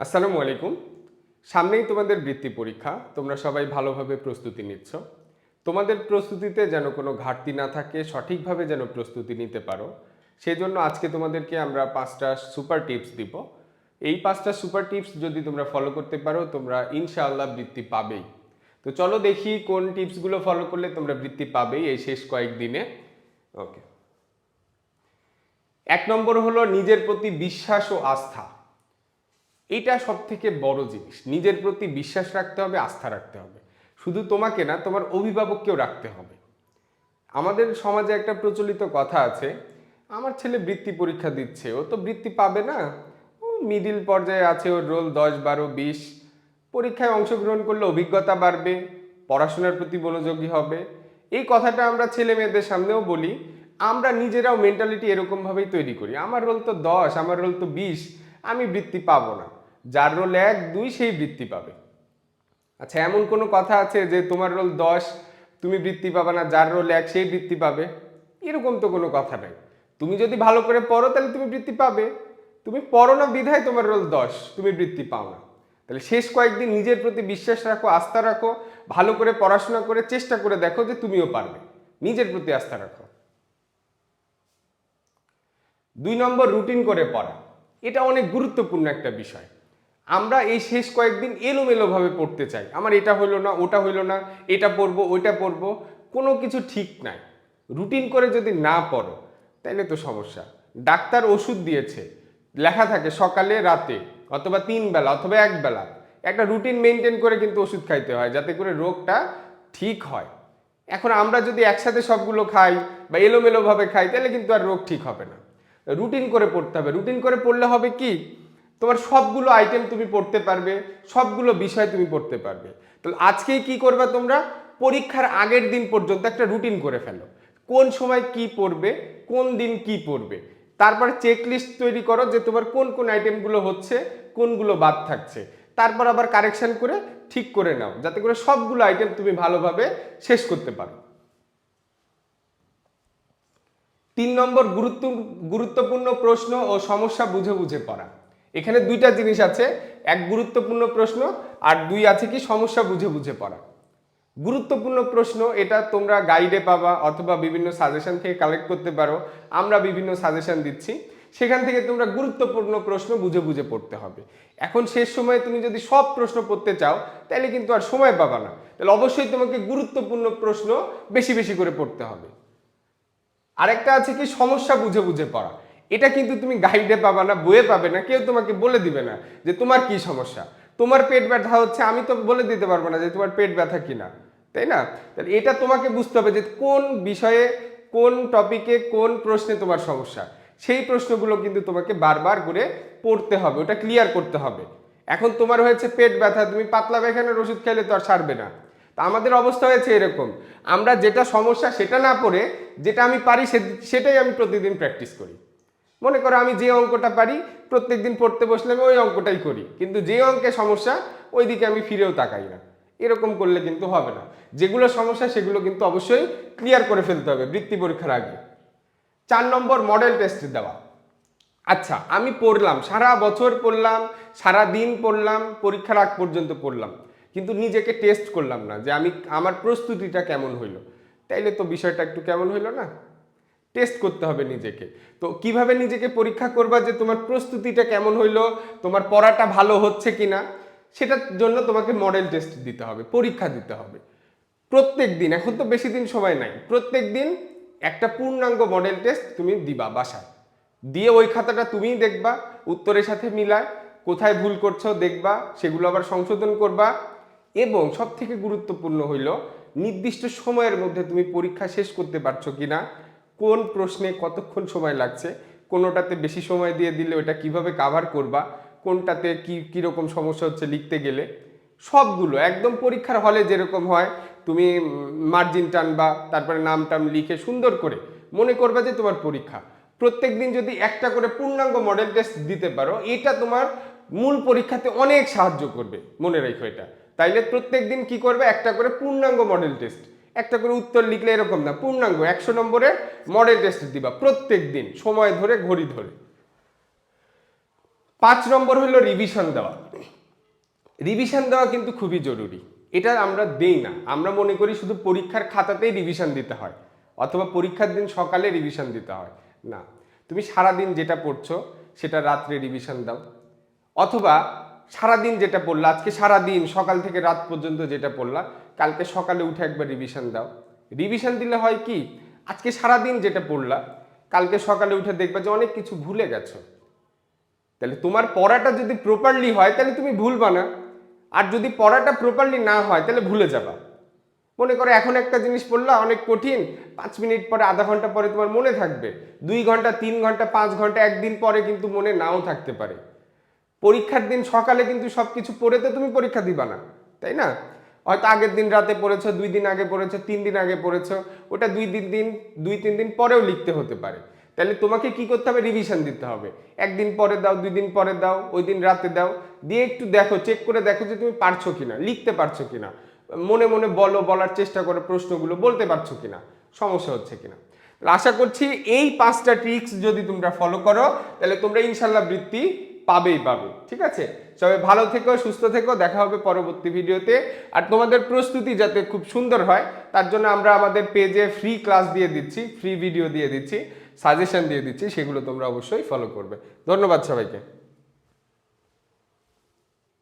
আসসালামু আলাইকুম। সামনেই তোমাদের বৃত্তি পরীক্ষা। তোমরা সবাই ভালোভাবে প্রস্তুতি নিচ্ছ। তোমাদের প্রস্তুতিতে যেন কোনো ঘাটতি না থাকে, সঠিকভাবে যেন প্রস্তুতি নিতে পারো। সেজন্য আজকে তোমাদেরকে আমরা পাঁচটা সুপার টিপস দিব। এই পাঁচটা সুপার টিপস যদি তোমরা ফলো করতে পারো, তোমরা ইনশাআল্লাহ বৃত্তি পাবেই। তো চলো দেখি কোন টিপসগুলো ফলো করলে তোমরা বৃত্তি পাবেই এই শেষ কয়েকদিনে। ওকে। এক নম্বর হলো নিজের প্রতি বিশ্বাস ও আস্থা। এটা সব থেকে বড় জিনিস। নিজের প্রতি বিশ্বাস রাখতে হবে, আস্থা রাখতে হবে। শুধু তোমাকে না, তোমার অভিভাবককেও রাখতে হবে। আমাদের সমাজে একটা প্রচলিত কথা আছে, আমার ছেলে বৃত্তি পরীক্ষা দিচ্ছে, ও তো বৃত্তি পাবে না। ও মিডিল পর্যায়ে আছে, ওর রোল দশ, বারো, বিশ। পরীক্ষায় অংশগ্রহণ করলে অভিজ্ঞতা বাড়বে, পড়াশোনার প্রতি মনোযোগী হবে। এই কথাটা আমরা ছেলে মেয়েদের সামনেও বলি, আমরা নিজেরাও মেন্টালিটি এরকমভাবেই তৈরি করি। আমার রোল তো দশ, আমার রোল তো বিশ, আমি বৃত্তি পাবো না। যার রোল এক, দুই সেই বৃত্তি পাবে। আচ্ছা এমন কোনো কথা আছে যে তোমার রোল দশ, তুমি বৃত্তি পাবে না, যার রোল এক সেই বৃত্তি পাবে? এরকম তো কোনো কথা নাই। তুমি যদি ভালো করে পড়ো, তাহলে তুমি বৃত্তি পাবে। তুমি পড়ো না বিধায় তোমার রোল দশ, তুমি বৃত্তি পাও না। তাহলে শেষ কয়েকদিন নিজের প্রতি বিশ্বাস রাখো, আস্থা রাখো, ভালো করে পড়াশোনা করে চেষ্টা করে দেখো যে তুমিও পারবে। নিজের প্রতি আস্থা রাখো। দুই নম্বর রুটিন করে পড়া। এটা অনেক গুরুত্বপূর্ণ একটা বিষয়। আমরা এই শেষ কয়েকদিন এলোমেলোভাবে পড়তে চাই। আমার এটা হইল না, ওটা হইল না, এটা পড়ব, ওইটা পড়ব, কোনো কিছু ঠিক নাই। রুটিন করে যদি না পড়ো, তাইলে তো সমস্যা। ডাক্তার ওষুধ দিয়েছে, লেখা থাকে সকালে, রাতে, অথবা তিন বেলা, অথবা এক বেলা। একটা রুটিন মেনটেন করে কিন্তু ওষুধ খাইতে হয়, যাতে করে রোগটা ঠিক হয়। এখন আমরা যদি একসাথে সবগুলো খাই বা এলোমেলোভাবে খাই তাহলে কিন্তু আর রোগ ঠিক হবে না। রুটিন করে পড়তে হবে। রুটিন করে পড়লে হবে কি? তোমার সবগুলো আইটেম তুমি পড়তে পারবে, সবগুলো বিষয় তুমি পড়তে পারবে। তাহলে আজকেই কি করবে তোমরা? পরীক্ষার আগের দিন পর্যন্ত একটা রুটিন করে ফেলো। কোন সময় কি পড়বে, কোন দিন কি পড়বে। তারপরে চেক লিস্ট তৈরি করো যে তোমার কোন কোন আইটেমগুলো হচ্ছে, কোনগুলো বাদ থাকছে। তারপর আবার কারেকশন করে ঠিক করে নাও, যাতে করে সবগুলো আইটেম তুমি ভালোভাবে শেষ করতে পারো। তিন নম্বর গুরুত্ব, গুরুত্বপূর্ণ প্রশ্ন ও সমস্যা বুঝে বুঝে পড়া। এখানে দুইটা জিনিস আছে। এক গুরুত্বপূর্ণ প্রশ্ন, আর দুই আছে কি সমস্যা বুঝে বুঝে পড়া। গুরুত্বপূর্ণ প্রশ্ন, এটা তোমরা গাইডে পাবা অথবা বিভিন্ন সাজেশন থেকে কালেক্ট করতে পারো। আমরা বিভিন্ন সাজেশন দিচ্ছি। সেখান থেকে তোমরা গুরুত্বপূর্ণ প্রশ্ন বুঝে বুঝে পড়তে হবে। এখন শেষ সময়ে তুমি যদি সব প্রশ্ন পড়তে চাও, তাহলে কিন্তু আর সময় পাবা না। তাহলে অবশ্যই তোমাকে গুরুত্বপূর্ণ প্রশ্ন বেশি বেশি করে পড়তে হবে। আরেকটা আছে কি সমস্যা বুঝে বুঝে পড়া। এটা কিন্তু তুমি গাইডে পাবা না, বইয়ে পাবে না, কেউ তোমাকে বলে দিবে না যে তোমার কি সমস্যা। তোমার পেট ব্যথা হচ্ছে, আমি তো বলে দিতে পারব না যে তোমার পেট ব্যথা কিনা, তাই না? তাহলে এটা তোমাকে বুঝতে হবে যে কোন বিষয়ে, কোন টপিকে কোন প্রশ্নে তোমার সমস্যা। সেই প্রশ্নগুলো কিন্তু তোমাকে বারবার করে পড়তে হবে, ওটা ক্লিয়ার করতে হবে। এখন তোমার হয়েছে পেট ব্যথা, তুমি পাতলা পায়খানার ওষুধ খেলে তো আর সারবে না। তা আমাদের অবস্থা হয়েছে এরকম। আমরা যেটা সমস্যা সেটা না পড়ে, যেটা আমি পারি সেটাই আমি প্রতিদিন প্র্যাকটিস করি। মনে করো আমি যে অঙ্কটা পারি, প্রত্যেকদিন পড়তে বসলে আমি ওই অঙ্কটাই করি। কিন্তু যে অঙ্কে সমস্যা ওই দিকে আমি ফিরেও তাকাই না। এরকম করলে কিন্তু হবে না। যেগুলো সমস্যা, সেগুলো কিন্তু অবশ্যই ক্লিয়ার করে ফেলতে হবে বৃত্তি পরীক্ষার আগে। চার নম্বর মডেল টেস্ট দেওয়া। আচ্ছা আমি পড়লাম, সারা বছর পড়লাম, সারা দিন পড়লাম, পরীক্ষার আগ পর্যন্ত পড়লাম। কিন্তু নিজেকে টেস্ট করলাম না যে আমি, আমার প্রস্তুতিটা কেমন হইল। তাইলে তো বিষয়টা একটু কেমন হইল না? টেস্ট করতে হবে নিজেকে। তো কীভাবে নিজেকে পরীক্ষা করবা যে তোমার প্রস্তুতিটা কেমন হইল, তোমার পড়াটা ভালো হচ্ছে কিনা, সেটার জন্য তোমাকে মডেল টেস্ট দিতে হবে, পরীক্ষা দিতে হবে। প্রত্যেক দিন, এখন তো বেশি দিন সময় নাই, প্রত্যেক দিন একটা পূর্ণাঙ্গ মডেল টেস্ট তুমি দিবা বাসায়। দিয়ে ওই খাতাটা তুমিই দেখবা, উত্তরের সাথে মিলায়, কোথায় ভুল করছ দেখবা, সেগুলো আবার সংশোধন করবা এবং সব থেকে গুরুত্বপূর্ণ হইল, নির্দিষ্ট সময়ের মধ্যে তুমি পরীক্ষা শেষ করতে পারছ কিনা কোন প্রশ্নে কতক্ষণ সময় লাগছে? কোনোটাতে বেশি সময় দিয়ে দিলে ওটা কীভাবে কাভার করবা? কোনটাতে কি, কীরকম সমস্যা হচ্ছে লিখতে গেলে? সবগুলো, একদম পরীক্ষার হলে যেরকম হয়, তুমি মার্জিন টানবা তারপরে নাম টাম লিখে সুন্দর করে মনে করবা যে তোমার পরীক্ষা। প্রত্যেক দিন যদি একটা করে পূর্ণাঙ্গ মডেল টেস্ট দিতে পারো, এটা তোমার মূল পরীক্ষাতে অনেক সাহায্য করবে, মনে রেখো এটা। তাইলে প্রত্যেক দিন কী করবে? একটা করে পূর্ণাঙ্গ মডেল টেস্ট একটা করে উত্তর লিখলে এরকম না। পূর্ণাঙ্গ, একশো নম্বরের মডেল টেস্ট দিবা প্রত্যেক দিন, সময় ধরে, ঘড়ি ধরে। পাঁচ নম্বর হলো রিভিশন দেওয়া। রিভিশন দেওয়া কিন্তু খুবই জরুরি। এটা আমরা দেই না। আমরা মনে করি শুধু পরীক্ষার খাতাতেই রিভিশন দিতে হয়, অথবা পরীক্ষার দিন সকালে রিভিশন দিতে হয়। না, তুমি সারাদিন যেটা পড়ছো, সেটা রাত্রে রিভিশন দাও। অথবা সারাদিন যেটা পড়লা, আজকে সারাদিন, সকাল থেকে রাত পর্যন্ত যেটা পড়লা, কালকে সকালে উঠে একবার রিভিশন দাও। রিভিশন দিলে হয় কি, আজকে সারাদিন যেটা পড়লা, কালকে সকালে উঠে দেখবা যে অনেক কিছু ভুলে গেছো। তাহলে তোমার পড়াটা যদি প্রপারলি হয়, তাহলে তুমি ভুলবা না। আর যদি পড়াটা প্রপারলি না হয়, তাহলে ভুলে যাবা। মনে করো এখন একটা জিনিস পড়লা, অনেক কঠিন, পাঁচ মিনিট পরে, আধা ঘণ্টা পরে তোমার মনে থাকবে। দুই ঘণ্টা, তিন ঘণ্টা, পাঁচ ঘণ্টা, একদিন পরে কিন্তু মনে নাও থাকতে পারে। পরীক্ষার দিন সকালে কিন্তু সব কিছু পড়ে তো তুমি পরীক্ষা দিবা না, তাই না? হয়তো আগের দিন রাতে পড়েছো, দুই দিন আগে পড়েছো, তিন দিন আগে পড়েছো, ওটা দুই দিন দিন, দুই, তিন দিন পরেও লিখতে হতে পারে। তাহলে তোমাকে কি করতে হবে? রিভিশন দিতে হবে। একদিন পরে দাও, দুই দিন পরে দাও, ওই দিন রাতে দাও, দিয়ে একটু দেখো চেক করে দেখো যে তুমি পারছ কিনা, লিখতে পারছ কিনা। মনে মনে বলো, বলার চেষ্টা করে, প্রশ্নগুলো বলতে পারছ কিনা, সমস্যা হচ্ছে কিনা। আশা করছি এই পাঁচটা ট্রিক্স যদি তোমরা ফলো করো, তাহলে তোমরা ইনশাল্লাহ বৃত্তি পাবেই পাবে, ঠিক আছে? সবাই ভালো থেকো, সুস্থ থেকো, দেখা হবে পরবর্তী ভিডিওতে। আর তোমাদের প্রস্তুতি যাতে খুব সুন্দর হয়, তার জন্য আমরা আমাদের পেজে ফ্রি ক্লাস দিয়ে দিচ্ছি ফ্রি ভিডিও দিয়ে দিচ্ছি সাজেশন দিয়ে দিচ্ছি, সেগুলো তোমরা অবশ্যই ফলো করবে। ধন্যবাদ সবাইকে।